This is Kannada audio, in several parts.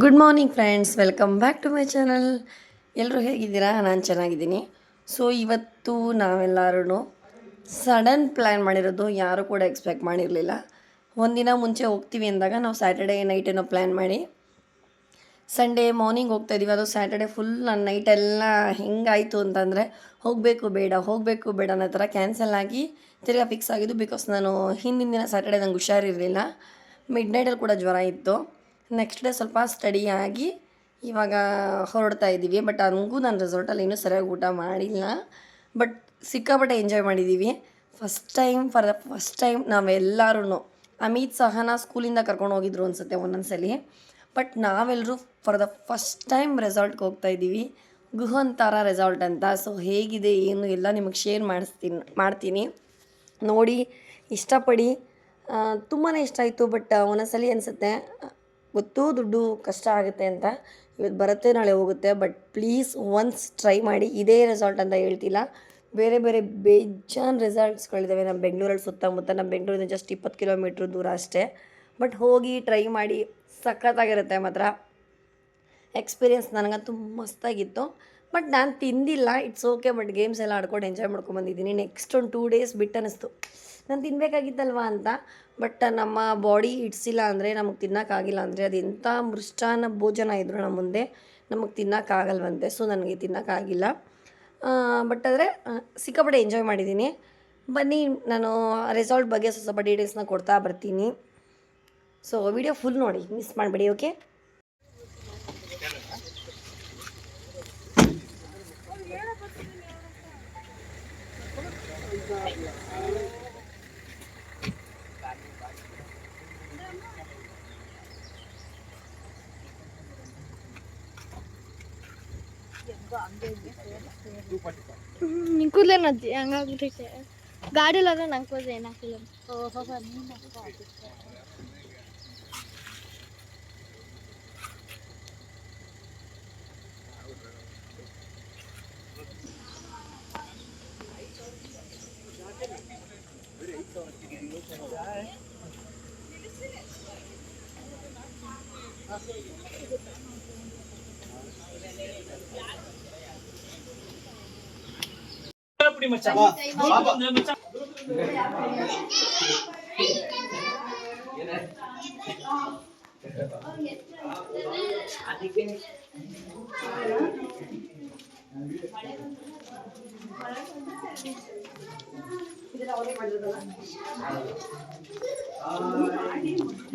Good morning friends welcome back to my channel ಎಲ್ಲರೂ ಹೇಗಿದ್ದೀರಾ? ನಾನು ಚೆನ್ನಾಗಿದ್ದೀನಿ. ಸೊ ಇವತ್ತು ನಾವೆಲ್ಲರೂ ಸಡನ್ ಪ್ಲ್ಯಾನ್ ಮಾಡಿರೋದು ಯಾರೂ ಕೂಡ ಎಕ್ಸ್ಪೆಕ್ಟ್ ಮಾಡಿರಲಿಲ್ಲ. ಒಂದಿನ ಮುಂಚೆ ಹೋಗ್ತೀವಿ ಅಂದಾಗ ನಾವು ಸ್ಯಾಟರ್ಡೇ ನೈಟ್ ಏನೋ ಪ್ಲ್ಯಾನ್ ಮಾಡಿ. ಸಂಡೇ ಮಾರ್ನಿಂಗ್ ಹೋಗ್ತಾ ಇದ್ದೀವಿ ಅದು ಸ್ಯಾಟರ್ಡೆ ಫುಲ್ ನನ್ನ ನೈಟೆಲ್ಲ ಹೆಂಗಾಯಿತು ಅಂತಂದರೆ, ಹೋಗಬೇಕು ಬೇಡ ಹೋಗಬೇಕು ಬೇಡ ಅನ್ನೋ ಥರ ಕ್ಯಾನ್ಸಲ್ ಆಗಿ ತಿರ್ಗಾ ಫಿಕ್ಸ್ ಆಗಿದ್ದು ಬಿಕಾಸ್ ನಾನು ಹಿಂದಿನ ದಿನ ಸ್ಯಾಟರ್ಡೆ ನಂಗೆ ಹುಷಾರಿರಲಿಲ್ಲ. ಮಿಡ್ ನೈಟಲ್ಲಿ ಕೂಡ ಜ್ವರ ಇತ್ತು. ನೆಕ್ಸ್ಟ್ ಡೇ ಸ್ವಲ್ಪ ಸ್ಟಡಿ ಆಗಿ ಇವಾಗ ಹೊರಡ್ತಾ ಇದ್ದೀವಿ. ಬಟ್ ಹಂಗೂ ನಾನು ರೆಸಾರ್ಟಲ್ಲಿ ಇನ್ನೂ ಸರಿಯಾಗಿ ಊಟ ಮಾಡಿಲ್ಲ. ಬಟ್ ಸಿಕ್ಕಾಪಟ್ಟೆ ಎಂಜಾಯ್ ಮಾಡಿದ್ದೀವಿ. First time for the first time Amit Amit ಸಹನ ಸ್ಕೂಲಿಂದ ಕರ್ಕೊಂಡು ಹೋಗಿದ್ರು ಅನ್ಸುತ್ತೆ ಒಂದೊಂದ್ಸಲಿ. ಬಟ್ ನಾವೆಲ್ಲರೂ ಫಾರ್ ದ ಫಸ್ಟ್ ಟೈಮ್ ರೆಸಾರ್ಟ್ಗೆ ಹೋಗ್ತಾ ಇದ್ದೀವಿ. ಗುಹಂತಾರ ರೆಸಾರ್ಟ್ ಅಂತ. ಸೊ ಹೇಗಿದೆ, ಏನು ಎಲ್ಲ ನಿಮಗೆ ಶೇರ್ ಮಾಡಿಸ್ತೀನಿ, ಮಾಡ್ತೀನಿ. ನೋಡಿ, ಇಷ್ಟಪಡಿ. ತುಂಬಾ ಇಷ್ಟ ಆಯಿತು ಬಟ್ ಒಂದೊಂದ್ಸಲಿ ಅನಿಸುತ್ತೆ. ಗೊತ್ತು ದುಡ್ಡು ಕಷ್ಟ ಆಗುತ್ತೆ ಅಂತ ಇವತ್ತು ಬರುತ್ತೆ, ನಾಳೆ ಹೋಗುತ್ತೆ. ಬಟ್ ಪ್ಲೀಸ್ ಒನ್ಸ್ ಟ್ರೈ ಮಾಡಿ ಇದೇ ರೆಸಾರ್ಟ್ ಅಂತ ಹೇಳ್ತಿಲ್ಲ. ಬೇರೆ ಬೇರೆ ಬೇಜಾನ್ ರೆಸಾರ್ಟ್ಸ್ಗಳಿದ್ದಾವೆ ನಮ್ಮ ಬೆಂಗಳೂರಲ್ಲಿ ಸುತ್ತಮುತ್ತ. ನಮ್ಮ ಬೆಂಗಳೂರಿಂದ ಜಸ್ಟ್ ಇಪ್ಪತ್ತು ಕಿಲೋಮೀಟ್ರ್ ದೂರ ಅಷ್ಟೇ. ಬಟ್ ಹೋಗಿ ಟ್ರೈ ಮಾಡಿ ಸಖತ್ತಾಗಿರುತ್ತೆ ಮಾತ್ರ. ಎಕ್ಸ್ಪೀರಿಯನ್ಸ್ ನನಗಂತೂ ಮಸ್ತಾಗಿತ್ತು. ಬಟ್ ನಾನು ತಿಂದಿಲ್ಲ ಇಟ್ಸ್ ಓಕೆ ಬಟ್ ಗೇಮ್ಸ್ ಎಲ್ಲ ಆಡ್ಕೊಂಡು ಎಂಜಾಯ್ ಮಾಡ್ಕೊಂಡು ಬಂದಿದ್ದೀನಿ. ನೆಕ್ಸ್ಟ್ ಒಂದು ಟೂ ಡೇಸ್ ಬಿಟ್ಟು ಅನ್ನಿಸ್ತು ನಾನು ತಿನ್ನಬೇಕಾಗಿತ್ತಲ್ವಾ ಅಂತ? ಬಟ್ ನಮ್ಮ ಬಾಡಿ ಇಡ್ಸಿಲ್ಲ ಅಂದರೆ ನಮಗೆ ತಿನ್ನೋಕ್ಕಾಗಿಲ್ಲ ಅಂದರೆ ಅದು ಎಂಥ ಮೃಷ್ಟಾನ ಭೋಜನ ಇದ್ದರು ನಮ್ಮ ಮುಂದೆ ನಮಗೆ ತಿನ್ನೋಕ್ಕಾಗಲ್ವಂತೆ. ಸೊ ನನಗೆ ತಿನ್ನೋಕ್ಕಾಗಿಲ್ಲ. ಬಟ್ ಆದರೆ ಸಿಕ್ಕಾಪಟ್ಟೆ ಎಂಜಾಯ್ ಮಾಡಿದ್ದೀನಿ. ಬನ್ನಿ, ನಾನು ರೆಸಾರ್ಟ್ ಬಗ್ಗೆ ಸ್ವಲ್ಪ ಡೀಟೇಲ್ಸ್ನ ಕೊಡ್ತಾ ಬರ್ತೀನಿ. ಸೊ ವಿಡಿಯೋ ಫುಲ್ ನೋಡಿ ಮಿಸ್ ಮಾಡಬೇಡಿ ಓಕೆ ನಿಂಕುದ್ಲೇನಜ್ಜಿ ಹಂಗಾಗ್ಬಿಟ್ಟೈತೆ ಗಾಡಿಲಾದ್ರೆ ನಂಗೆ ಹೋದ್ರೆ ಏನಾಗಿಲ್ಲ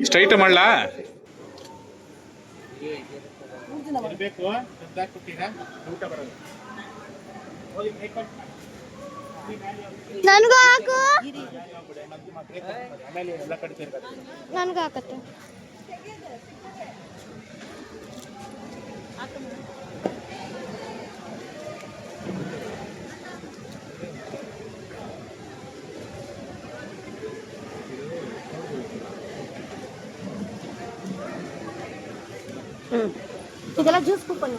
ಸ್ಟ್ರೈಟ್ ಮಾಡ್ಲಾ? ಇರಬೇಕು ದುಡ್ಡು ಕೊಟ್ಟಿರಾ ಊಟ ಬರೋದು. ಹೋಗಿ ಬ್ರೇಕ್ ನನಗೂ ಹಾಕು ಆಮೇಲೆ ಎಲ್ಲ ಕಡೆ ಸೇರ್ಬೇಕು ನನಗೂ ಹಾಕತ್ತೆ ಹ್ಞೂ ಇದೆಲ್ಲ ಜ್ಯೂಸ್ ಕೂಪನ್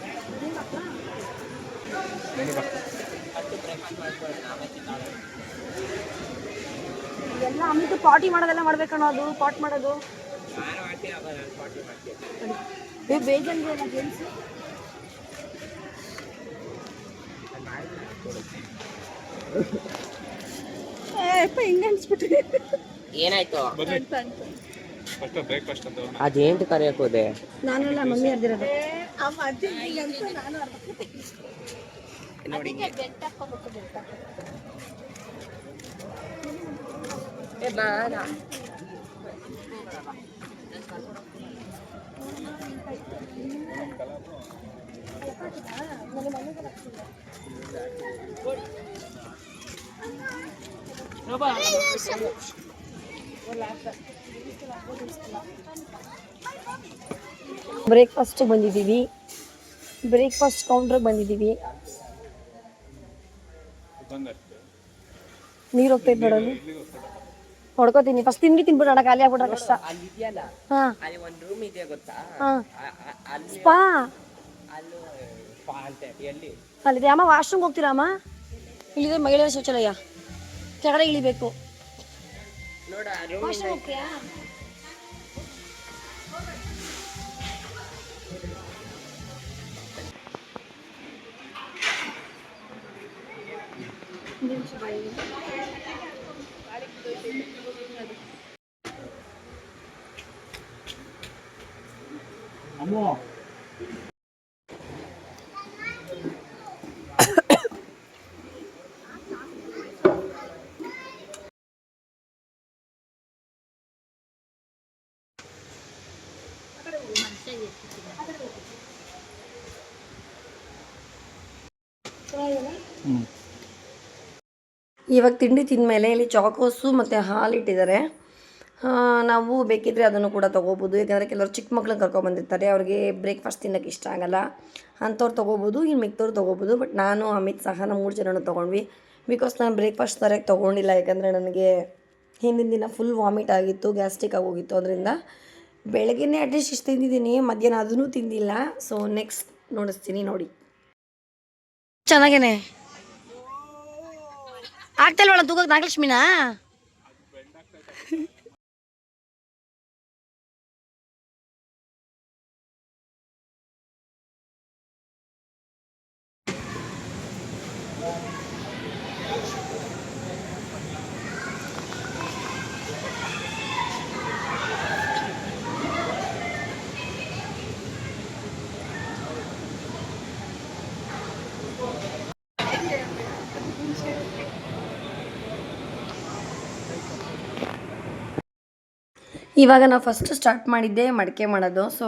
ಎಲ್ಲ ಅಮಿತು ಪಾಟಿ ಮಾಡೋದೆಲ್ಲ ಮಾಡ್ಬೇಕಣ್ಣ ಅದು ಪಾಟ್ ಮಾಡೋದು. ಏ ಬೇಜಾನ್ರಿ ಅಲ್ಲ ಗೇಮ್ಸ್ ಹಿಂಗೆ ಅನ್ಸ್ಬಿಟ್ಟಿದೆ ಏನಾಯ್ತು? ಅದೇಂತ ಕರೆಯಕ್ ಹೋದೆ? ನಾನು ಮಮ್ಮಿ ಅರ್ದಿರೋದು. ನೋಡಿ ಬ್ರೇಕ್ಫಾಸ್ಟ್ ಬಂದಿದ್ದೀವಿ. ಬ್ರೇಕ್ಫಾಸ್ಟ್ ಕೌಂಟ್ರಿಗೆ ಬಂದಿದ್ದೀವಿ. ನೀರು ಹೋಗ್ತೈತೆ ನೋಡಲ್ಲಿ ಹೊಡ್ಕೋತೀನಿ. ಫಸ್ಟ್ ತಿಂಡಿ ತಿನ್ಬಿಡೋಣ ಖಾಲಿ ಆಗ್ಬಿಟ್ರೆ ಕಷ್ಟ. ಅಲ್ಲಿದ್ಯಲ್ಲ ಹಾ. ಅಲ್ಲಿ ಒಂದು ರೂಮ್ ಇದೆ ಗೊತ್ತಾ? ಹಾ. ಆ- ಆ- ಅಲ್ಲಿ ಸ್ಪಾ ಅಲ್ಲಿ ಸ್ಪಾ ಅಂತ ಎಲ್ಲಿ? ಅಲ್ಲಿದೆ. ಅಮ್ಮ ವಾಶ್ರೂಮ್ಗೆ ಹೋಗ್ತೀರಾ ಅಮ್ಮ? ಇಲ್ಲಿದೆ ಮಹಿಳೆಯರ ಶೌಚಾಲಯ. ಕೆಳಗಡೆ ಇಳಿಬೇಕು. ನೋಡ ರೂಮ್ ವಾಶ್ರೂಮ್ ಹೋಗ್ತೀಯಾ? ನಿಮಿಷ ಬಾಯಿಗೆ ಅಮ್ಮು ಇವಾಗ ತಿಂಡಿ ತಿಂದಮೇಲೆ ಇಲ್ಲಿ ಚಾಕೋಸು ಮತ್ತು ಹಾಲು ಇಟ್ಟಿದ್ದಾರೆ. ನಾವು ಬೇಕಿದ್ರೆ ಅದನ್ನು ಕೂಡ ತೊಗೋಬೋದು. ಯಾಕಂದರೆ ಕೆಲವರು ಚಿಕ್ಕ ಮಕ್ಳನ್ನ ಕರ್ಕೊಂಬಂದಿರ್ತಾರೆ ಅವ್ರಿಗೆ ಬ್ರೇಕ್ಫಾಸ್ಟ್ ತಿನ್ನೋಕೆ ಇಷ್ಟ ಆಗಲ್ಲ. ಅಂಥವ್ರು ತೊಗೋಬೋದು ಇನ್ನು ಮಿಕ್ತವ್ರು ತೊಗೋಬೋದು. ಬಟ್ ನಾನು, ಅಮಿತ್ ಸಹ ನಮ್ಮ ಮೂರು ಜನನೂ ತೊಗೊಂಡ್ವಿ. ಬಿಕಾಸ್ ನಾನು ಬ್ರೇಕ್ಫಾಸ್ಟ್ ಸರಿಯಾಗಿ ತೊಗೊಂಡಿಲ್ಲ. ಯಾಕಂದರೆ ನನಗೆ ಹಿಂದಿನ ದಿನ ಫುಲ್ ವಾಮಿಟ್ ಆಗಿತ್ತು ಗ್ಯಾಸ್ಟ್ರಿಕ್ ಆಗೋಗಿತ್ತು ಅದರಿಂದ ಬೆಳಗ್ಗೆ ಅಟ್ಲೀಸ್ಟ್ ಇಷ್ಟು ತಿಂದಿದ್ದೀನಿ. ಮಧ್ಯಾಹ್ನ ಅದನ್ನೂ ತಿಂದಿಲ್ಲ. ಸೊ ನೆಕ್ಸ್ಟ್ ನೋಡಿಸ್ತೀನಿ ನೋಡಿ. ಚೆನ್ನಾಗೇನೆ. ಆಗ್ತಿಲ್ವಲ್ಲ ತೂಗಕ್ಕೆ ನಾಗಲಕ್ಷ್ಮಿನಾ ಇವಾಗ ನಾವು ಫಸ್ಟ್ ಸ್ಟಾರ್ಟ್ ಮಾಡಿದ್ದೆ ಮಡಿಕೆ ಮಾಡೋದು. ಸೊ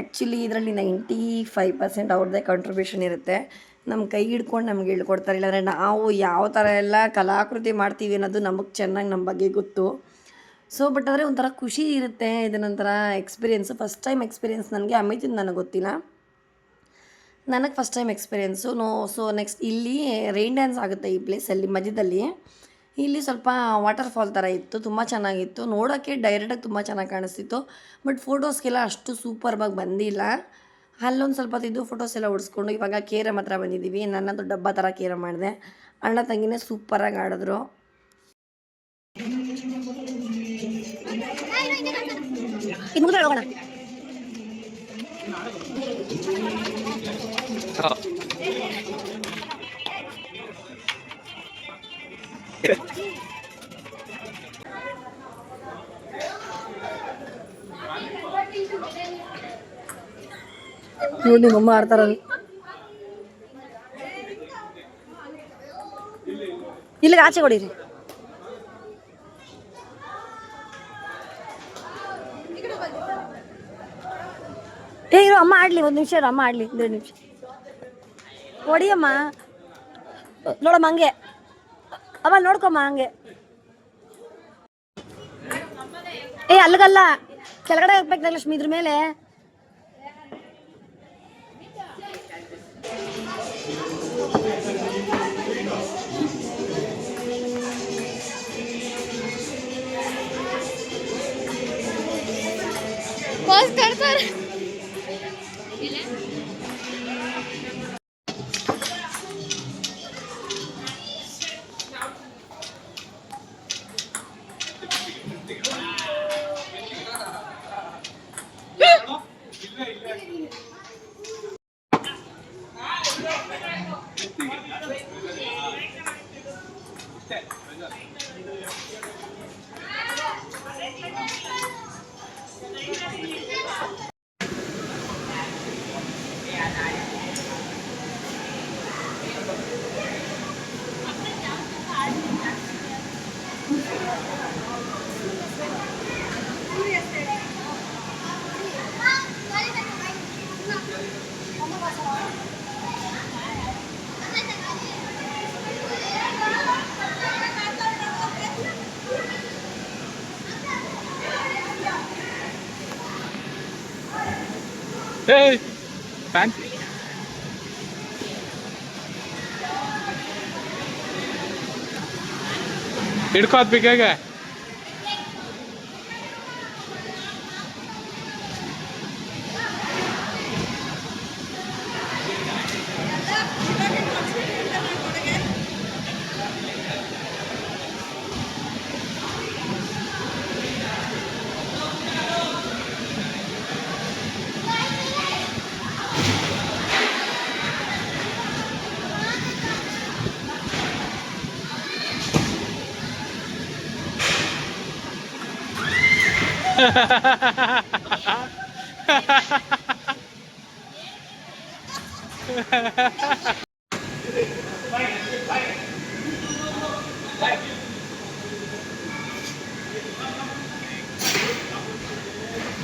ಆ್ಯಕ್ಚುಲಿ ಇದರಲ್ಲಿ ನೈಂಟಿ ಫೈವ್ ಪರ್ಸೆಂಟ್ ಅವ್ರದ್ದೇ ಕಾಂಟ್ರಿಬ್ಯೂಷನ್ ಇರುತ್ತೆ. ನಮ್ಮ ಕೈ ಹಿಡ್ಕೊಂಡು ನಮ್ಗೆ ಹೇಳ್ಕೊಡ್ತಾರೆ. ಇಲ್ಲಾಂದರೆ ನಾವು ಯಾವ ಥರ ಎಲ್ಲ ಕಲಾಕೃತಿ ಮಾಡ್ತೀವಿ ಅನ್ನೋದು ನಮಗೆ ಚೆನ್ನಾಗಿ ನಮ್ಮ ಬಗ್ಗೆ ಗೊತ್ತು. ಸೊ ಬಟ್ ಆದರೆ ಒಂಥರ ಖುಷಿ ಇರುತ್ತೆ. ಇದನ್ನೊಂಥರ ಎಕ್ಸ್ಪೀರಿಯೆನ್ಸು ಫಸ್ಟ್ ಟೈಮ್ ಎಕ್ಸ್ಪೀರಿಯೆನ್ಸ್ ನನಗೆ ಅಮಿತಿಂದ ನನಗೆ ಗೊತ್ತಿಲ್ಲ. ನನಗೆ first time experience no so next ಇಲ್ಲಿ ರೈನ್ ಡ್ಯಾನ್ಸ್ ಆಗುತ್ತೆ ಈ ಪ್ಲೇಸಲ್ಲಿ ಮಧ್ಯದಲ್ಲಿ. ಇಲ್ಲಿ ಸ್ವಲ್ಪ ವಾಟರ್ ಫಾಲ್ ಥರ ಇತ್ತು, ತುಂಬ ಚೆನ್ನಾಗಿತ್ತು. ನೋಡೋಕ್ಕೆ ಡೈರೆಕ್ಟಾಗಿ ತುಂಬ ಚೆನ್ನಾಗಿ ಕಾಣಿಸ್ತಿತ್ತು. ಬಟ್ ಫೋಟೋಸ್ಗೆಲ್ಲ ಅಷ್ಟು ಸೂಪರ್ವಾಗಿ ಬಂದಿಲ್ಲ. ಅಲ್ಲೊಂದು ಸ್ವಲ್ಪ ತಿದ್ದು ಫೋಟೋಸ್ ಎಲ್ಲ ಉಡಿಸ್ಕೊಂಡು ಇವಾಗ ಕೇರಮ್ ಹತ್ರ ಬಂದಿದ್ದೀವಿ. ನನ್ನದು ಡಬ್ಬ ಥರ ಕೇರ ಮಾಡಿದೆ. ಅಣ್ಣ ತಂಗಿನೇ ಸೂಪರಾಗಿ ಆಡಿದ್ರು. ಹೋಗೋಣ. ನೋಡಿ ನಿಮ್ಮಮ್ಮ ಆಡ್ತಾರ. ಇಲ್ಲಿಗೆ ಆಚೆ ಕೊಡಿರಿ. ಏ, ಇರು, ಅಮ್ಮ ಆಡ್ಲಿ, ಒಂದು ನಿಮಿಷ ಅಮ್ಮ ಆಡ್ಲಿ ಎರಡು ನಿಮಿಷ. ಹೊಡಿಯಮ್ಮ ನೋಡಮ್ಮ, ಹಂಗೆ. ಅಮ್ಮ ನೋಡ್ಕೊಮ್ಮ ಹಂಗೆ. ಏ ಅಲ್ಲಿಗಲ್ಲ. ಕೆಳಗಡೆ ಹೋಗ್ಬೇಕು ಲಕ್ಷ್ಮಿ ಇದ್ರ ಮೇಲೆ. ಪೋಸ್ ಕಟ್ತಾರೆ. ಏಯ್ ಫ್ಯಾನ್ಸಿ ಹಿಡ್ಕೋತ್ ಬೇಕಾಗೆ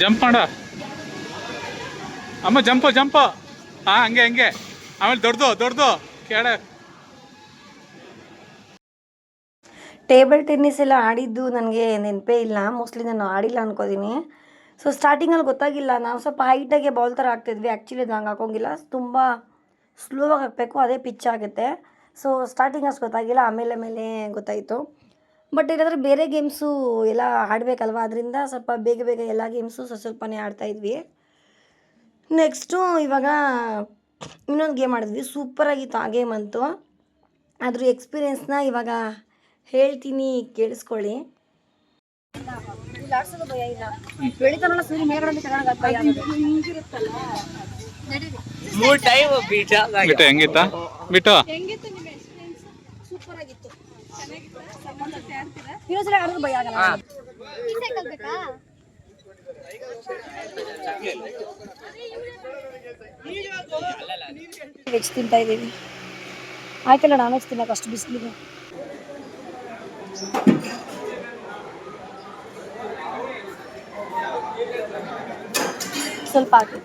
ಜಂಪ್ ಮಾಡ. ಅಮ್ಮ ಜಂಪು ಜಂಪು ಹಾ ಹಂಗೆ ಹಂಗೆ. ಆಮೇಲೆ ದೊಡ್ಡದು ದೊಡ್ಡದು ಕೆಳ. ಟೇಬಲ್ ಟೆನ್ನಿಸ್ ಎಲ್ಲ ಆಡಿದ್ದು ನನಗೆ ನೆನಪೇ ಇಲ್ಲ. ಮೋಸ್ಟ್ಲಿ ನಾನು ಆಡಿಲ್ಲ ಅನ್ಕೋತೀನಿ. ಸೊ ಸ್ಟಾರ್ಟಿಂಗಲ್ಲಿ ಗೊತ್ತಾಗಿಲ್ಲ. ನಾವು ಸ್ವಲ್ಪ ಹೈಟಾಗೆ ಬಾಲ್ ಥರ ಆಗ್ತಿದ್ವಿ ಆ್ಯಕ್ಚುಲಿ ಅದು ಹಂಗೆ ಹಾಕೋಂಗಿಲ್ಲ. ತುಂಬ ಸ್ಲೋವಾಗಿ ಹಾಕಬೇಕು. ಅದೇ ಪಿಚ್ ಆಗುತ್ತೆ. ಸೊ ಸ್ಟಾರ್ಟಿಂಗ್ ಅಷ್ಟು ಗೊತ್ತಾಗಿಲ್ಲ. ಆಮೇಲೆ ಆಮೇಲೆ ಗೊತ್ತಾಯಿತು. ಬಟ್ ಏನಾದರೂ ಬೇರೆ ಗೇಮ್ಸು ಎಲ್ಲ ಆಡಬೇಕಲ್ವ? ಅದರಿಂದ ಸ್ವಲ್ಪ ಬೇಗ ಬೇಗ ಎಲ್ಲ ಗೇಮ್ಸು ಸ್ವಲ್ಪ ಸ್ವಲ್ಪನೇ ಆಡ್ತಾಯಿದ್ವಿ ನೆಕ್ಸ್ಟು ಇವಾಗ ಇನ್ನೊಂದು ಗೇಮ್ ಆಡಿದ್ವಿ. ಸೂಪರಾಗಿತ್ತು ಆ ಗೇಮ್ ಅಂತೂ. ಅದ್ರ ಎಕ್ಸ್ಪೀರಿಯೆನ್ಸ್ನ ಇವಾಗ ಹೇಳ್ತೀನಿ ಕೇಳಿಸ್ಕೊಳ್ಳಿ. ಮೂರ್ ಟೈಮ್ ಬೀಟ ಬಿಟ್ಟು ಹೆಂಗಿತ್ತ ಬಿಟ್ಟು ಸೂಪರ್ ಆಗಿತ್ತು. ಬೇಕಾ ವೆಜ್ ತಿಂತಾ ಇದ್ದೀವಿ. ಆಯ್ತಲ್ಲ ನಾನ್ ವೆಜ್ ತಿನ್ನೋಕೆ ಅಷ್ಟು ಬಿಸಿಲಿದೆ ಸ್ವಲ್ಪ ಹಾಕಿ.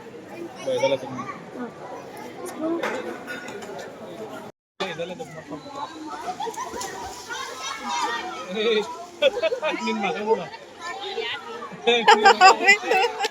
ಏಯ್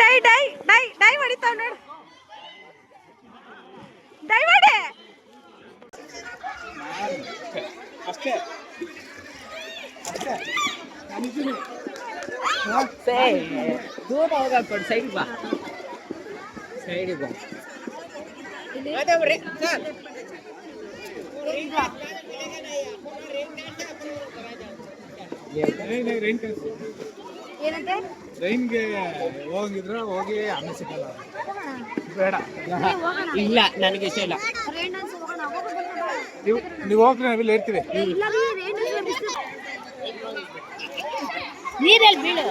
ಡೈ ಡೈ ಡೈ ಡೈ ಹೊಡಿತಾವ್ ನೋಡು ಡೈ ಮಾಡಿ ಹೋಗಕ್ಕೆ ಸೈಡ್ ಬಾ. ಸೈಡ್ ಬಾ. ಏನಂತೆ? ರೈನ್ಗೆ ಹೋಗಿದ್ರೆ ಹೋಗಿ ಸಿಗಲ್ಲ. ಬೇಡ. ಇಲ್ಲ ನನಗೆ ಇಷ್ಟ ಇಲ್ಲ. ನೀವು ನೀವು ಹೋಗ್ರಿ ನಾವಿಲ್ಲಿ ಇರ್ತೀವಿ. ಇಲ್ಲ ರೈನ್ ಡಾನ್ಸ್ ನೀರಲ್ಲಿ ಬೀಳು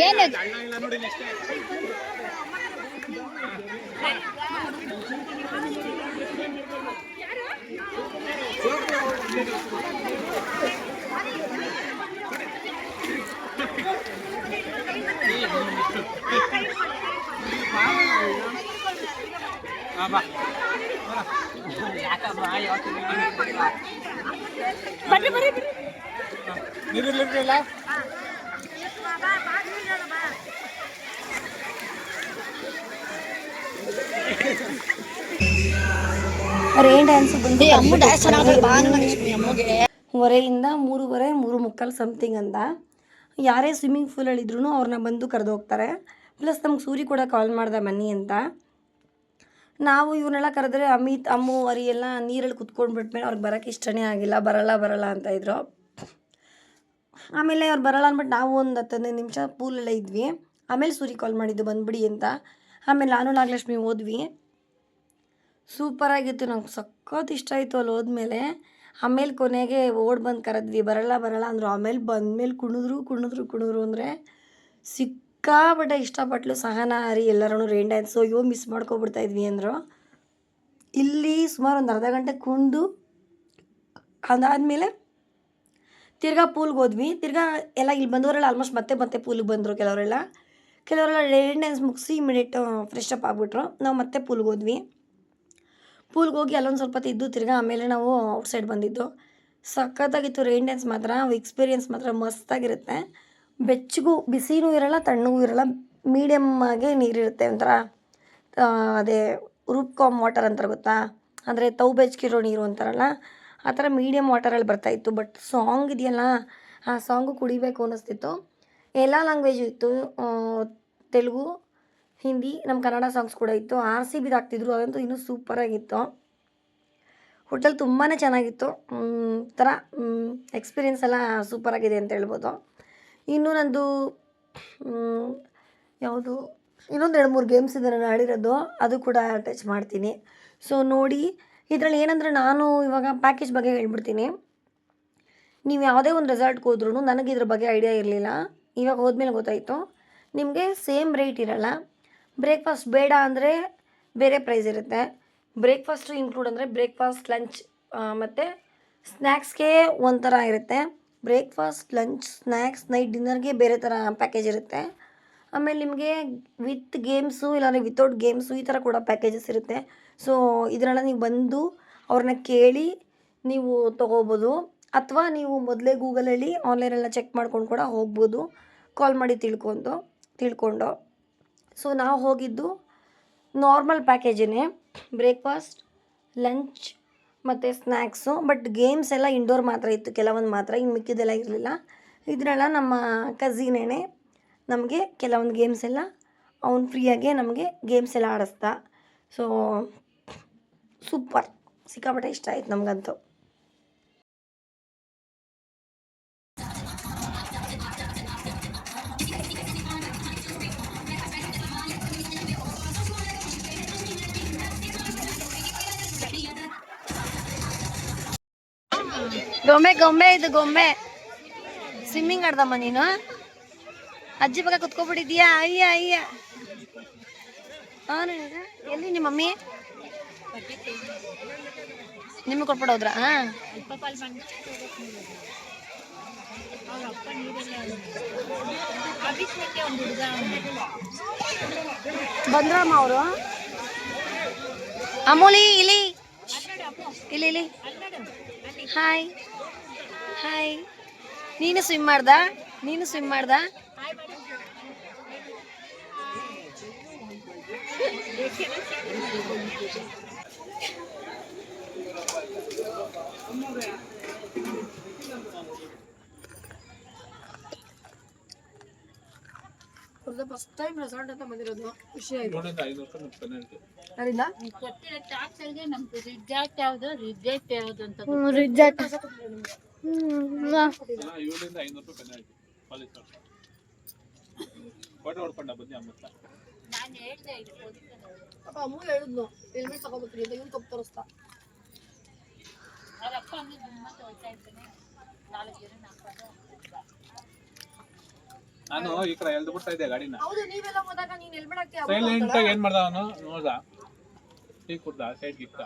ಏನು ನೀರಿರ್ಲಿಲ್ಲ ರೈನ್ ಡ್ಯಾನ್ಸ್ ಬಂದು ಹೊರೆಯಿಂದ ಮೂರುವರೆ ಮೂರು ಮುಕ್ಕಾಲು ಸಮಥಿಂಗ್ ಅಂತ. ಯಾರೇ ಸ್ವಿಮ್ಮಿಂಗ್ ಪೂಲಲ್ಲಿದ್ರು ಅವ್ರನ್ನ ಬಂದು ಕರೆದು ಹೋಗ್ತಾರೆ. ಪ್ಲಸ್ ನಮ್ಗೆ ಸೂರಿ ಕೂಡ ಕಾಲ್ ಮಾಡ್ದೆ ಬನ್ನಿ ಅಂತ. ನಾವು ಇವ್ರನ್ನೆಲ್ಲ ಕರೆದ್ರೆ ಅಮಿತ್ ಅಮ್ಮು ಅರಿ ಎಲ್ಲ ನೀರಲ್ಲಿ ಕುತ್ಕೊಂಡು ಬಿಟ್ಮೇಲೆ ಅವ್ರಿಗೆ ಬರೋಕ್ಕೆ ಇಷ್ಟನೇ ಆಗಿಲ್ಲ. ಬರಲ್ಲ ಬರಲ್ಲ ಅಂತ ಇದ್ರು. ಆಮೇಲೆ ಅವ್ರು ಬರೋಲ್ಲ ಅಂದ್ಬಿಟ್ಟು ನಾವು ಒಂದು ಹತ್ತು ಹದಿನೈದು ನಿಮಿಷ ಪೂಲಲ್ಲೇ ಇದ್ವಿ. ಆಮೇಲೆ ಸೂರಿ ಕಾಲ್ ಮಾಡಿದ್ದು, ಬಂದ್ಬಿಡಿ ಅಂತ. ಆಮೇಲೆ ನಾನು ನಾಗಲಕ್ಷ್ಮಿ ಹೋದ್ವಿ. ಸೂಪರಾಗಿತ್ತು, ನಂಗೆ ಸಖತ್ ಇಷ್ಟ ಆಯಿತು ಅಲ್ಲಿ ಹೋದ್ಮೇಲೆ. ಆಮೇಲೆ ಕೊನೆಗೆ ಓಡ್ ಬಂದು ಕರೆದ್ವಿ, ಬರಲ್ಲ ಬರಲ್ಲ ಅಂದರು. ಆಮೇಲೆ ಬಂದಮೇಲೆ ಕುಣಿದ್ರು ಕುಣಿದ್ರು ಕುಣಿದ್ರು ಅಂದರೆ ಸಿಕ್ಕಾಪಟ್ಟೆ ಇಷ್ಟಪಟ್ಲು ಸಹನ, ಹರಿ ಎಲ್ಲರೂ ರೈನ್ ಡ್ಯಾನ್ಸು ಅಯ್ಯೋ ಮಿಸ್ ಮಾಡ್ಕೊಬಿಡ್ತಾ ಇದ್ವಿ ಅಂದರು. ಇಲ್ಲಿ ಸುಮಾರು ಒಂದು ಅರ್ಧ ಗಂಟೆ ಕುಣಿದು ಅದಾದಮೇಲೆ ತಿರ್ಗಾ ಪೂಲ್ಗೆ ಹೋದ್ವಿ. ತಿರ್ಗಾ ಎಲ್ಲ ಇಲ್ಲಿ ಬಂದವರೆಲ್ಲ ಆಲ್ಮೋಸ್ಟ್ ಮತ್ತೆ ಮತ್ತೆ ಪೂಲಿಗೆ ಬಂದರು ಕೆಲವರೆಲ್ಲ. ಕೆಲವರೆಲ್ಲ ರೇನ್ ಡ್ಯಾನ್ಸ್ ಮುಗಿಸಿ ಇಮಿಡಿಯೇಟ್ ಫ್ರೆಶ್ ಅಪ್ ಆಗಿಬಿಟ್ರು. ನಾವು ಮತ್ತೆ ಪೂಲ್ಗೆ ಹೋದ್ವಿ. ಪೂಲ್ಗೆ ಹೋಗಿ ಅಲ್ಲೊಂದು ಸ್ವಲ್ಪ ಇದ್ದು ತಿರ್ಗಾ ಆಮೇಲೆ ನಾವು ಔಟ್ಸೈಡ್ ಬಂದಿದ್ದು. ಸಖತ್ತಾಗಿತ್ತು ರೈನ್ ಡ್ಯಾನ್ಸ್ ಮಾತ್ರ. ಎಕ್ಸ್ಪೀರಿಯೆನ್ಸ್ ಮಾತ್ರ ಮಸ್ತಾಗಿರುತ್ತೆ. ಬೆಚ್ಚಗೂ ಬಿಸಿನೂ ಇರಲ್ಲ, ತಣ್ಣಗೂ ಇರಲ್ಲ. ಮೀಡಿಯಮ್ ಆಗಿ ನೀರಿರುತ್ತೆ ಒಂಥರ. ಅದೇ ರೂಪ್ಕಾಮ್ ವಾಟರ್ ಅಂತಾರೆ ಗೊತ್ತಾ? ಅಂದರೆ ತೌ ಬೆಚ್ಚಗಿರೋ ನೀರು ಅಂತಾರಲ್ಲ? ಆ ಥರ ಮೀಡಿಯಮ್ ವಾಟರಲ್ಲಿ ಬರ್ತಾಯಿತ್ತು ಬಟ್ ಸಾಂಗ್ ಇದೆಯಲ್ಲ, ಆ ಸಾಂಗು ಕುಡಿಬೇಕು ಅನ್ನಿಸ್ತಿತ್ತು. ಎಲ್ಲ ಲ್ಯಾಂಗ್ವೇಜು ಇತ್ತು ತೆಲುಗು, ಹಿಂದಿ ನಮ್ಮ ಕನ್ನಡ ಸಾಂಗ್ಸ್ ಕೂಡ ಇತ್ತು. ಆರ್ ಸಿ ಬಿದು ಹಾಕ್ತಿದ್ರು, ಅದಂತೂ ಇನ್ನೂ ಸೂಪರಾಗಿತ್ತು ಹೋಟೆಲ್ ತುಂಬಾ ಚೆನ್ನಾಗಿತ್ತು. ಥರ ಎಕ್ಸ್ಪೀರಿಯೆನ್ಸ್ ಎಲ್ಲ ಸೂಪರಾಗಿದೆ ಅಂತ ಹೇಳ್ಬೋದು. ಇನ್ನು ನಂದು ಯಾವುದು, ಇನ್ನೊಂದು ಎರಡು ಮೂರು ಗೇಮ್ಸ್ ಇದೆ ನಾನು ಆಡಿರೋದು, ಅದು ಕೂಡ ಟಚ್ ಮಾಡ್ತೀನಿ. ಸೊ ನೋಡಿ ಇದರಲ್ಲಿ ಏನಂದರೆ ನಾನು ಇವಾಗ ಪ್ಯಾಕೇಜ್ ಬಗ್ಗೆ ಹೇಳ್ಬಿಡ್ತೀನಿ. ನೀವು ಯಾವುದೇ ಒಂದು ರೆಸಾರ್ಟ್ಗೆ ಹೋದ್ರೂ ನನಗೆ ಇದ್ರ ಬಗ್ಗೆ ಐಡಿಯಾ ಇರಲಿಲ್ಲ. ಇವಾಗ ಹೋದ್ಮೇಲೆ ಗೊತ್ತಾಯಿತು. ನಿಮಗೆ ಸೇಮ್ ರೇಟ್ ಇರಲ್ಲ. ಬ್ರೇಕ್ಫಾಸ್ಟ್ ಬೇಡ ಅಂದರೆ ಬೇರೆ ಪ್ರೈಸ್ ಇರುತ್ತೆ. ಬ್ರೇಕ್ಫಾಸ್ಟು ಇನ್ಕ್ಲೂಡ್ ಅಂದರೆ ಬ್ರೇಕ್ಫಾಸ್ಟ್ ಲಂಚ್ ಮತ್ತು ಸ್ನ್ಯಾಕ್ಸ್ಗೆ ಒಂಥರ ಇರುತ್ತೆ. ಬ್ರೇಕ್ಫಾಸ್ಟ್ ಲಂಚ್ ಸ್ನ್ಯಾಕ್ಸ್ ನೈಟ್ ಡಿನ್ನರ್ಗೆ ಬೇರೆ ಥರ ಪ್ಯಾಕೇಜ್ ಇರುತ್ತೆ. ಆಮೇಲೆ ನಿಮಗೆ ವಿತ್ ಗೇಮ್ಸು ಇಲ್ಲಾಂದರೆ ವಿತೌಟ್ ಗೇಮ್ಸು ಈ ಥರ ಕೂಡ ಪ್ಯಾಕೇಜಸ್ ಇರುತ್ತೆ. ಸೊ ಇದನ್ನೆಲ್ಲ ನೀವು ಬಂದು ಅವ್ರನ್ನ ಕೇಳಿ ನೀವು ತೊಗೋಬೋದು. ಅಥವಾ ನೀವು ಮೊದಲೇ ಗೂಗಲಲ್ಲಿ ಆನ್ಲೈನೆಲ್ಲ ಚೆಕ್ ಮಾಡ್ಕೊಂಡು ಕೂಡ ಹೋಗ್ಬೋದು. ಕಾಲ್ ಮಾಡಿ ತಿಳ್ಕೊಂಡು ತಿಳ್ಕೊಂಡು. ಸೊ ನಾವು ಹೋಗಿದ್ದು ನಾರ್ಮಲ್ ಪ್ಯಾಕೇಜೇ ಬ್ರೇಕ್ಫಾಸ್ಟ್, ಲಂಚ್ ಮತ್ತು ಸ್ನ್ಯಾಕ್ಸು ಬಟ್ ಗೇಮ್ಸ್ ಎಲ್ಲ ಇಂಡೋರ್ ಮಾತ್ರ ಇತ್ತು. ಕೆಲವೊಂದು ಮಾತ್ರ. ಇನ್ನು ಮಿಕ್ಕಿದೆಲ್ಲ ಇರಲಿಲ್ಲ. ಇದನ್ನೆಲ್ಲ ನಮ್ಮ ಕಝಿನೇನೆ ನಮಗೆ ಕೆಲವೊಂದು ಗೇಮ್ಸ್ ಎಲ್ಲ ಅವ್ನು ಫ್ರೀಯಾಗೆ ನಮಗೆ ಗೇಮ್ಸ್ ಎಲ್ಲ ಆಡಿಸ್ತಾ ಸೊ ಸೂಪರ್. ಸಿಕ್ಕಾಪಟ್ಟೆ ಇಷ್ಟ ಆಯ್ತು ನಮಗಂತೂ. ಗೊಂಬೆ ಗೊಂಬೆ ಇದು, ಗೊಂಬೆ. ಸ್ವಿಮ್ಮಿಂಗ್ ಆಡ್ದಮ್ಮ ನೀನು? ಅಜ್ಜಿ ಪಕ್ಕ ಕುತ್ಕೊಬಿಟ್ಟಿದ್ಯಾ ಅಯ್ಯ ಅಯ್ಯ. ಎಲ್ಲಿ ನಿಮ್ಮ ಮಮ್ಮಿ? ನಿಮಗೆ ಕೊಟ್ಬಿಟ್ಟು ಹೋದ್ರ ಹಾಂ ಅವರು? ಅಮೂಲಿ ಇಲ್ಲಿ ಇಲ್ಲಿ ಇಲ್ಲಿ ಹಾಯ್ ಹಾಯ್ ನೀನು ಸ್ವಿಮ್ ಮಾಡ್ದ? ನೀನು ಸ್ವಿಮ್ ಮಾಡ್ದ? ಫಸ್ಟ್ ಟೈಮ್ ರೆಸಾರ್ಟ್ ಅಂತ ಬಂದಿರೋದು. ಖುಷಿ ರಿಜೆಕ್ಟ್ ಯಾವುದು? ರಿಜೆಕ್ಟ್ ಯಾವುದು ಅಂತ ರಿಜೆಕ್ಟ್ ನಾನು ಹೇಳ್ದೆ ಅಪ್ಪ ಪಾಪ ಅಮ್ಮ ಹೇಳಿದ್ನು ಹೆಲ್ಮೆಟ್ ತಗೋಬೇಕ್ರಿ ಅಂತ ಇವ್ನು ತಪ್ಪು ತೋರಿಸ್ತಾ. ನಾಲ್ಕು ಜನ ನಾನು ಈ ಕಡೆ ಎಳ್ದು ಬಿಡ್ತಾ ಇದ್ದೆ ಗಾಡಿನ. ಹೌದು ನೀವೆಲ್ಲ ಹೋದಾಗ ನೀನು ಸೈಲೆಂಟ್ ಆಗಿ ಏನ್ ಮಾಡ್ದ ಅವನು? ನೋಡ್ದ. ಟೀ ಕುಡ್ದ ಸೈಡ್ ಗಿಕ್ಕ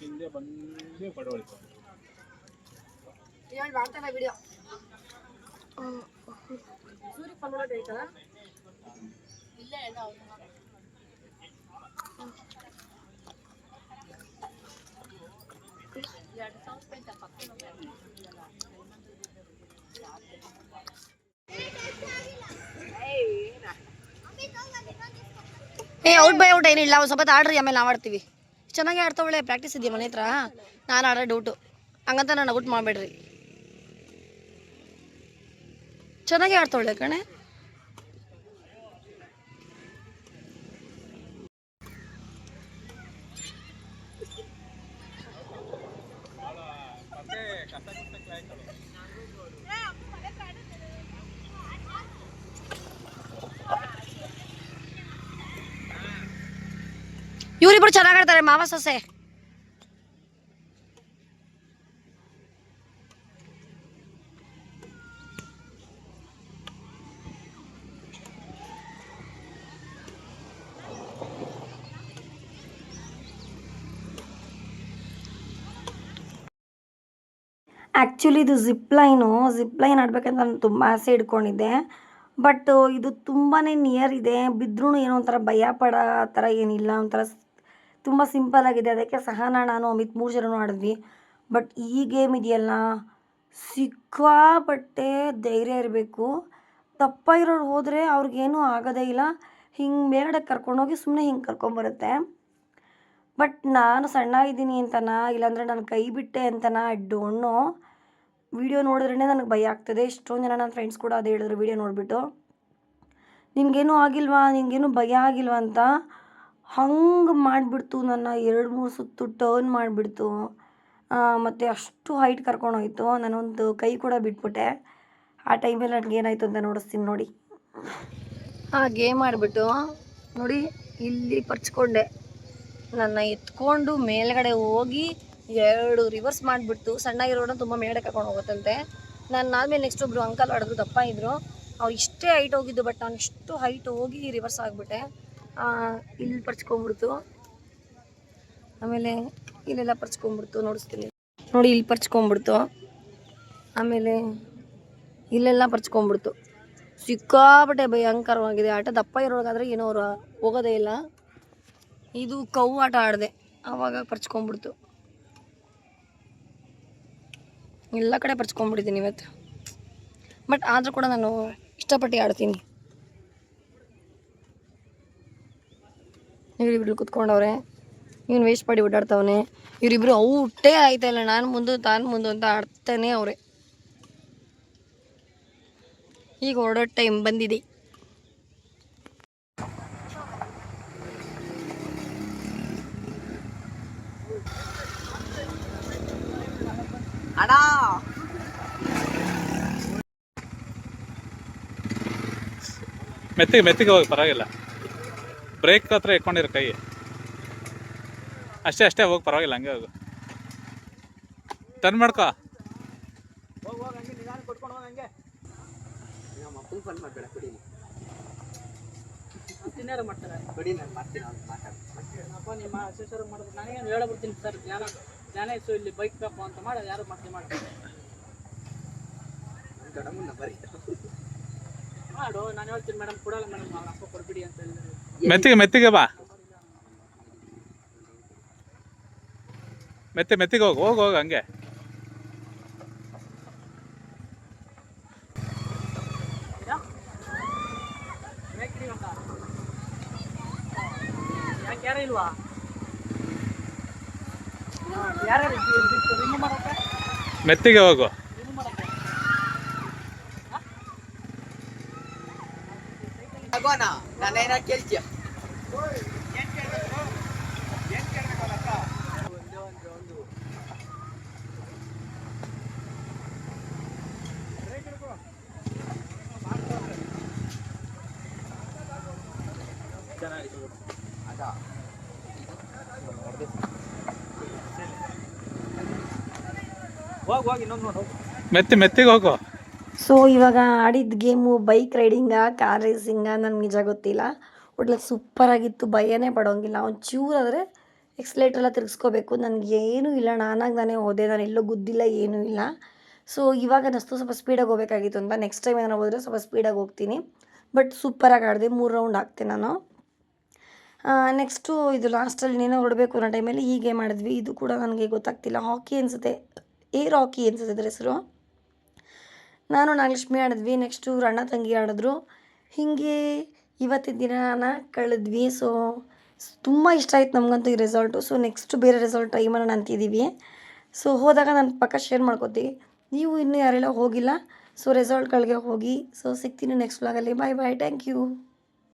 ಹಿಂದೆ ಬಂದೇ ಹೇಳಿ ಮಾಡ್ತಾನೆ ವಿಡಿಯೋ ಸೂರ್ಯ ಇಲ್ಲೇ ಎಲ್ಲ ಅವ್ನು ಎರಡು ಸಾವಿರ ರೂಪಾಯಿ ಅಂತ ಪಕ್ಕದ ಏ, ಔಟ್ ಬೈ ಔಟ್ ಏನಿಲ್ಲ, ಒಂದು ಸ್ವಲ್ಪ ಆಡ್ರಿ, ಆಮೇಲೆ ನಾವು ಆಡ್ತೀವಿ. ಚೆನ್ನಾಗಿ ಆಡ್ತಾವಳೆ ಪ್ರಾಕ್ಟೀಸ್ ಇದೆಯಾ ಮನೆ ಹತ್ರ? ನಾನು ಆಡೋ ಡೌಟು ಹಂಗಂತ ನಾನು ಔಟ್ ಮಾಡಬೇಡ್ರಿ. ಚೆನ್ನಾಗಿ ಒಳ್ಳೆ ಕಣೆ. ಇವರಿಬ್ರು ಚೆನ್ನಾಗಿ ಆಡ್ತಾರೆ, ಮಾವ, ಸೊಸೆ. ಆ್ಯಕ್ಚುಲಿ ಇದು ಜಿಪ್ ಲೈನು ಜಿಪ್ ಲೈನ್ ಆಡ್ಬೇಕಂತ ನಾನು ತುಂಬ ಆಸೆ ಇಟ್ಕೊಂಡಿದ್ದೆ. ಬಟ್ ಇದು ತುಂಬಾ ನಿಯರ್ ಇದೆ. ಬಿದ್ದರೂ ಏನೋ ಒಂಥರ ಭಯ ಪಡೋ ಆ ಥರ ಏನಿಲ್ಲ, ಒಂಥರ ತುಂಬ ಸಿಂಪಲ್ ಆಗಿದೆ. ಅದಕ್ಕೆ ಸಹನಾ, ನಾನು, ಅಮಿತ್ ಮೂರು ಜನ ಆಡಿದ್ವಿ. ಬಟ್ ಈ ಗೇಮ್ ಇದೆಯಲ್ಲ, ಸಿಕ್ಕಾಪಟ್ಟೆ ಧೈರ್ಯ ಇರಬೇಕು. ದಪ್ಪ ಇರೋರು ಹೋದರೆ ಅವ್ರಿಗೇನೂ ಆಗೋದೇ ಇಲ್ಲ. ಹಿಂಗೆ ಮೇಲ್ಗಡೆ ಕರ್ಕೊಂಡೋಗಿ ಸುಮ್ಮನೆ ಹಿಂಗೆ ಕರ್ಕೊಂಬರುತ್ತೆ. ಬಟ್ ನಾನು ಸಣ್ಣ ಇದ್ದೀನಿ ಅಂತನಾ, ಇಲ್ಲಾಂದರೆ ನಾನು ಕೈ ಬಿಟ್ಟೆ ಅಂತನಾ ಡೋಣ್ಣು ಡೋಂಟ್ ನೋ ವಿಡಿಯೋ ನೋಡಿದ್ರೇ ನನಗೆ ಭಯ ಆಗ್ತದೆ. ಎಷ್ಟೊಂದು ಜನ ನನ್ನ ಫ್ರೆಂಡ್ಸ್ ಕೂಡ ಅದೇ ಹೇಳಿದ್ರು, ವಿಡಿಯೋ ನೋಡಿಬಿಟ್ಟು. ನಿನಗೇನೂ ಆಗಿಲ್ವಾ? ನಿನಗೇನು ಭಯ ಆಗಿಲ್ವಾ ಅಂತ? ಹಂಗೆ ಮಾಡಿಬಿಡ್ತು ನನ್ನ ಎರಡು ಮೂರು ಸುತ್ತು ಟರ್ನ್ ಮಾಡಿಬಿಡ್ತು. ಮತ್ತು ಅಷ್ಟು ಹೈಟ್ ಕರ್ಕೊಂಡೋಯ್ತು ನಾನೊಂದು ಕೈ ಕೂಡ ಬಿಟ್ಬಿಟ್ಟೆ. ಆ ಟೈಮಲ್ಲಿ ನನಗೆ ಏನಾಯಿತು ಅಂತ ನೋಡಿಸ್ತೀನಿ ನೋಡಿ. ಆ ಗೇಮ್ ಆಡಿಬಿಟ್ಟು ನೋಡಿ, ಇಲ್ಲಿ ಪರ್ಚ್ಕೊಂಡೆ. ನನ್ನ ಎತ್ಕೊಂಡು ಮೇಲ್ಗಡೆ ಹೋಗಿ ಎರಡು ರಿವರ್ಸ್ ಮಾಡಿಬಿಟ್ಟು ಸಣ್ಣ ಇರೋನ ತುಂಬ ಮೇಡೆ ಕರ್ಕೊಂಡು ಹೋಗುತ್ತಂತೆ. ನಾನು ಆದಮೇಲೆ ನೆಕ್ಸ್ಟ್ ಒಬ್ಬರು ಅಂಕಲ್ ಹೊಡೆದ್ರು ದಪ್ಪ ಇದ್ರು. ಅವ್ರು ಇಷ್ಟೇ ಹೈಟ್ ಹೋಗಿದ್ದು ಬಟ್ ನಾನು ಇಷ್ಟು ಹೈಟ್ ಹೋಗಿ ರಿವರ್ಸ್ ಆಗಿಬಿಟ್ಟೆ. ಇಲ್ಲಿ ಪರ್ಚ್ಕೊಂಡ್ಬಿಡ್ತು. ಆಮೇಲೆ ಇಲ್ಲೆಲ್ಲ ಪರ್ಚ್ಕೊಂಡ್ಬಿಡ್ತು, ನೋಡಿಸ್ತೀನಿ. ನೋಡಿ, ಇಲ್ಲಿ ಪರ್ಚ್ಕೊಂಡ್ಬಿಡ್ತು. ಆಮೇಲೆ ಇಲ್ಲೆಲ್ಲ ಪರ್ಚ್ಕೊಂಡ್ಬಿಡ್ತು. ಸಿಕ್ಕಾಪಟ್ಟೆ ಭಯಂಕರವಾಗಿದೆ. ಆಟ ದಪ್ಪ ಇರೋಗಾದ್ರೆ ಏನೋ ಅವ್ರು ಹೋಗೋದೇ ಇಲ್ಲ. ಇದು ಕೌ ಆಟ ಆಡಿದೆ. ಆವಾಗ ಪರ್ಚ್ಕೊಂಡ್ಬಿಡ್ತು. ಎಲ್ಲ ಕಡೆ ಪರ್ಚ್ಕೊಂಡ್ಬಿಟ್ಟಿದ್ದೀನಿ ಇವತ್ತು. ಬಟ್ ಆದರೂ ಕೂಡ ನಾನು ಇಷ್ಟಪಟ್ಟು ಆಡ್ತೀನಿ. ಇವರಿಬ್ರು ಕುತ್ಕೊಂಡವ್ರೆ. ಇವನು ವೇಸ್ಟ್ ಮಾಡಿ ಓಡಾಡ್ತವನೆ. ಇವರಿಬ್ರು ಔಟೇ ಆಯ್ತಾ ಇಲ್ಲ. ನಾನು ಮುಂದೆ ತಾನು ಮುಂದೆ ಅಂತ ಆಡ್ತಾನೆ ಅವರೇ. ಈಗ ಓಡೋ ಟೈಮ್ ಬಂದಿದೆ. ಮೆತ್ತಿಗೆ ಮೆತ್ತಿಗೆ ಹೋಗಿ ಪರವಾಗಿಲ್ಲ. ಬ್ರೇಕ್ ಹತ್ರ ಇಟ್ಕೊಂಡಿರ ಕೈ. ಅಷ್ಟೇ ಅಷ್ಟೇ ಹೋಗಿ ಪರವಾಗಿಲ್ಲ ಹಂಗೆ ಹೋಗು. ಟರ್ನ್ ಮಾಡ್ಕೋ. ಇಲ್ಲಿ ಬೈಕ್ ಬೇಕು ಅಂತ ಮಾಡಿ ಯಾರು ಮಾಡ್ತೀನಿ ಮಾಡ್ತೀನಿ ಮಾಡು ನಾನು ಹೇಳ್ತೀನಿ ಮೇಡಮ್ ಕೊಡಲ್ಲ ಮೇಡಮ್ ಅಪ್ಪ ಕೊಡ್ಬಿಡಿ ಅಂತ ಹೇಳಿದ್ರೆ. ಮೆತ್ತಿಗೆ ಮೆತ್ತಿಗೆ ಬಾ. ಮೆತ್ತೆ ಮೆತ್ತಿಗೆ ಹೋಗು ಹೋಗು ಹೋಗು ಹಂಗೆ. ಯಾಕೆ ಯಾರು ಇಲ್ವಾ? ಯಾರು ಮೆತ್ತಿಗೆ ಹೋಗು. ನಾನೇನ ಕೇಳ್ತೀಯ? ಹೋಗಿ ಹೋಗಿ ಇನ್ನೊಂದು ನೋಡು ಮೆತ್ತಿ ಮೆತ್ತಿಗೆ ಹೋಗು. ಸೊ ಇವಾಗ ಆಡಿದ ಗೇಮು ಬೈಕ್ ರೈಡಿಂಗಾ ಕಾರ್ ರೇಸಿಂಗಾ ನನಗೆ ನಿಜ ಗೊತ್ತಿಲ್ಲ. ಒಟ್ಲ ಸೂಪರಾಗಿತ್ತು ಭಯನೇ ಪಡೋಂಗಿಲ್ಲ. ಒಂದು ಚೂರಾದರೆ ಎಕ್ಸ್ಲೇಟರ್ ಎಲ್ಲ ತಿರ್ಗಿಸ್ಕೋಬೇಕು. ನನಗೆ ಏನೂ ಇಲ್ಲ. ನಾನಾಗಿ ನಾನೇ ಹೋದೆ. ನಾನು ಎಲ್ಲೋ ಗುದ್ದಿಲ್ಲ, ಏನೂ ಇಲ್ಲ. ಸೊ ಇವಾಗ ನಷ್ಟು ಸ್ವಲ್ಪ ಸ್ಪೀಡಾಗಿ ಹೋಗಬೇಕಾಗಿತ್ತು ಅಂತ. ನೆಕ್ಸ್ಟ್ ಟೈಮ್ ಏನಾರು ಹೋದರೆ ಸ್ವಲ್ಪ ಸ್ಪೀಡಾಗಿ ಹೋಗ್ತೀನಿ. ಬಟ್ ಸೂಪರಾಗಿ ಆಡಿದೆ. ಮೂರು ರೌಂಡ್ ಹಾಕ್ತೆ ನಾನು. ನೆಕ್ಸ್ಟು ಇದು ಲಾಸ್ಟಲ್ಲಿ ನೀನು ಹೊರಡಬೇಕು ಅನ್ನೋ ಟೈಮಲ್ಲಿ ಹೀಗೆ ಮಾಡಿದ್ವಿ. ಇದು ಕೂಡ ನನಗೆ ಗೊತ್ತಾಗ್ತಿಲ್ಲ. ಹಾಕಿ ಅನಿಸುತ್ತೆ. ಏರ್ ಹಾಕಿ ಅನಿಸುತ್ತೆ ಹೆಸರು? ನಾನು ನಾಗಲಕ್ಷ್ಮಿ ಆಡಿದ್ವಿ ನೆಕ್ಸ್ಟು ಅಣ್ಣ ತಂಗಿ ಆಡಿದ್ರು. ಹೀಗೆ ಇವತ್ತಿನ ದಿನಾನ ಕಳೆದ್ವಿ. ಸೊ ತುಂಬ ಇಷ್ಟ ಆಯ್ತು ನಮಗಂತೂ ಈ ರೆಸಾಲ್ಟು ಸೊ ನೆಕ್ಸ್ಟು ಬೇರೆ ರೆಸಾಲ್ಟ್ ಟ್ರೈ ಮಾಡೋಣ ಅಂತಿದ್ದೀವಿ ಸೊ ಹೋದಾಗ ನಾನು ಪಕ್ಕ ಶೇರ್ ಮಾಡ್ಕೋತೀವಿ ನೀವು ಇನ್ನೂ ಯಾರೆಲ್ಲ ಹೋಗಿಲ್ಲ ಸೊ ರೆಸಾರ್ಟ್ಗಳಿಗೆ ಹೋಗಿ. ಸೊ ಸಿಗ್ತೀನಿ ನೆಕ್ಸ್ಟ್ ವ್ಲಾಗಲ್ಲಿ ಬಾಯ್ ಬಾಯ್ ಥ್ಯಾಂಕ್ ಯು